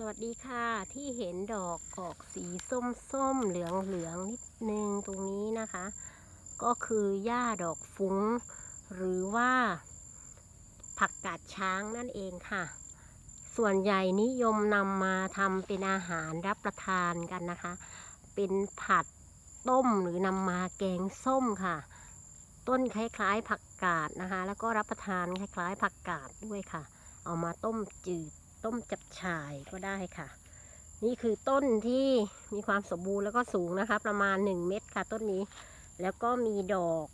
สวัสดีค่ะที่เห็นดอกออกสีส้มส้มเหลืองเหลืองนิดนึงตรงนี้นะคะ ก็คือหญ้าดอกฟุ้ง หรือว่าผักกาดช้างนั่นเองค่ะ ส่วนใหญ่นิยมนำมาทำเป็นอาหารรับประทานกันนะคะ เป็นผัดต้มหรือนำมาแกงส้มค่ะ ต้นคล้ายๆผักกาดนะคะ แล้วก็รับประทานคล้ายๆผักกาดด้วยค่ะ เอามาต้มจืด ต้มจับฉ่ายก็ได้ค่ะ นี่คือต้นที่มีความสมบูรณ์แล้วก็สูงนะคะ ประมาณ 1 เมตรค่ะ ต้นนี้ แล้วก็มีดอก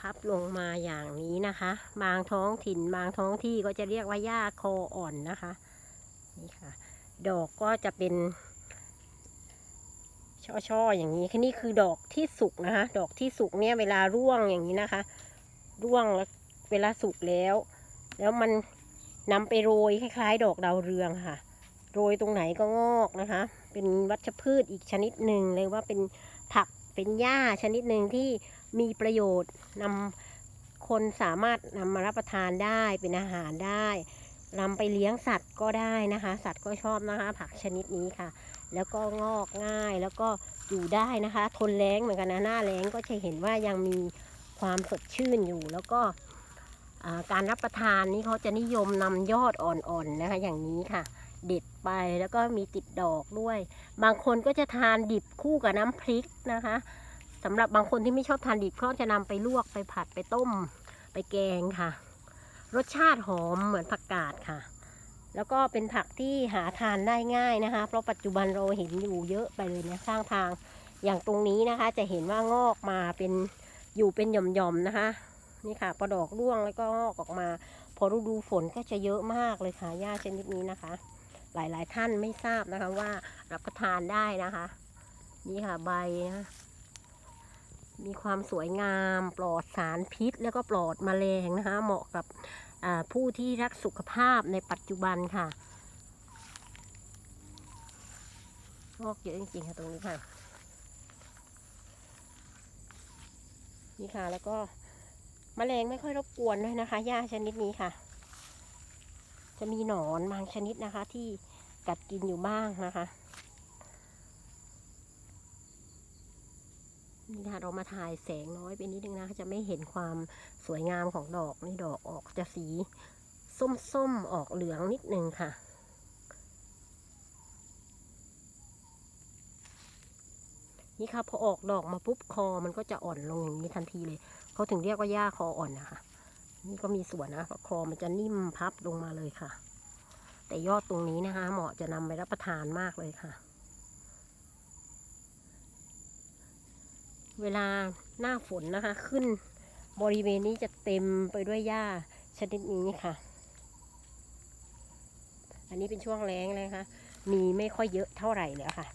พับลงมาอย่างนี้นะคะ บางท้องถิ่นบางท้องที่ก็จะเรียกว่าหญ้าคออ่อนนะคะนี่ค่ะ ดอกก็จะเป็น ช่อๆอย่างนี้คือนี่คือดอกที่สุกนะคะ ดอกที่สุกเนี่ยเวลาร่วงอย่างนี้นะคะ ร่วงแล้วเวลาสุกแล้ว แล้วมัน นำไปโรยคล้ายๆ ดอกดาวเรืองค่ะ โรยตรงไหนก็งอกนะคะ เป็นวัชพืชอีกชนิดหนึ่งเลยว่าเป็นผักเป็นหญ้าชนิดหนึ่งที่มีประโยชน์นำคนสามารถนำมารับประทานได้เป็นอาหารได้นำไปเลี้ยงสัตว์ก็ได้นะคะ สัตว์ก็ชอบนะคะ ผักชนิดนี้ค่ะ แล้วก็งอกง่ายแล้วก็อยู่ได้นะคะ ทนแล้งเหมือนกันนะหน้าแล้งก็จะเห็นว่ายังมีความสดชื่นอยู่แล้วก็ การรับประทานนี้เขาจะนิยมนำยอดอ่อนๆนะคะ อย่างนี้ค่ะ เด็ดไปแล้วก็มีติดดอกด้วย บางคนก็จะทานดิบคู่กับน้ำพริกนะคะสำหรับบางคนที่ไม่ชอบทานดิบก็จะนำไปลวกไปผัดไปต้ม ไปแกงค่ะ รสชาติหอมเหมือนผักกาดค่ะ แล้วก็เป็นผักที่หาทานได้ง่ายนะคะ เพราะปัจจุบันเราเห็นอยู่เยอะไปเลยเนี่ยข้างทางอย่างตรงนี้นะคะ จะเห็นว่างอกมาเป็นอยู่เป็นหย่อมๆนะคะ นี่ค่ะพอดอกร่วงแล้วก็งอกออกมา พอฤดูฝนก็จะเยอะมากเลยค่ะหญ้าชนิดนี้นะคะ หลายๆท่านไม่ทราบนะคะว่ารับประทานได้นะคะ นี่ค่ะใบนะมีความสวยงามปลอดสารพิษ แล้วก็ปลอดแมลงนะคะ เหมาะกับผู้ที่รักสุขภาพในปัจจุบันค่ะงอกเยอะจริงๆค่ะตรงนี้ค่ะ นี่ค่ะแล้วก็ แมลงไม่ค่อยรบกวนด้วยนะคะหญ้าชนิดนี้ค่ะ จะมีหนอนบางชนิดนะคะ ที่กัดกินอยู่บ้างนะคะนี่ค่ะเรามาถ่ายแสงน้อยไปนิดนึงนะคะจะไม่เห็นความสวยงามของดอกนี่ดอกออกจะสี ส้มๆออกเหลืองนิดนึงค่ะ นี่ค่ะพอออกดอกมาปุ๊บคอมันก็จะอ่อนลงอย่างนี้ทันทีเลยเขาถึงเรียกว่าหญ้าคออ่อนนะคะนี่ก็มีส่วนนะเพราะคอมันจะนิ่มพับลงมาเลยค่ะ แต่ยอดตรงนี้นะคะ เหมาะจะนำไปรับประทานมากเลยค่ะ เวลาหน้าฝนนะคะ ขึ้นบริเวณนี้จะเต็มไปด้วยหญ้าชนิดนี้ค่ะ อันนี้เป็นช่วงแล้งเลยนะคะมีไม่ค่อยเยอะเท่าไหร่แล้วค่ะ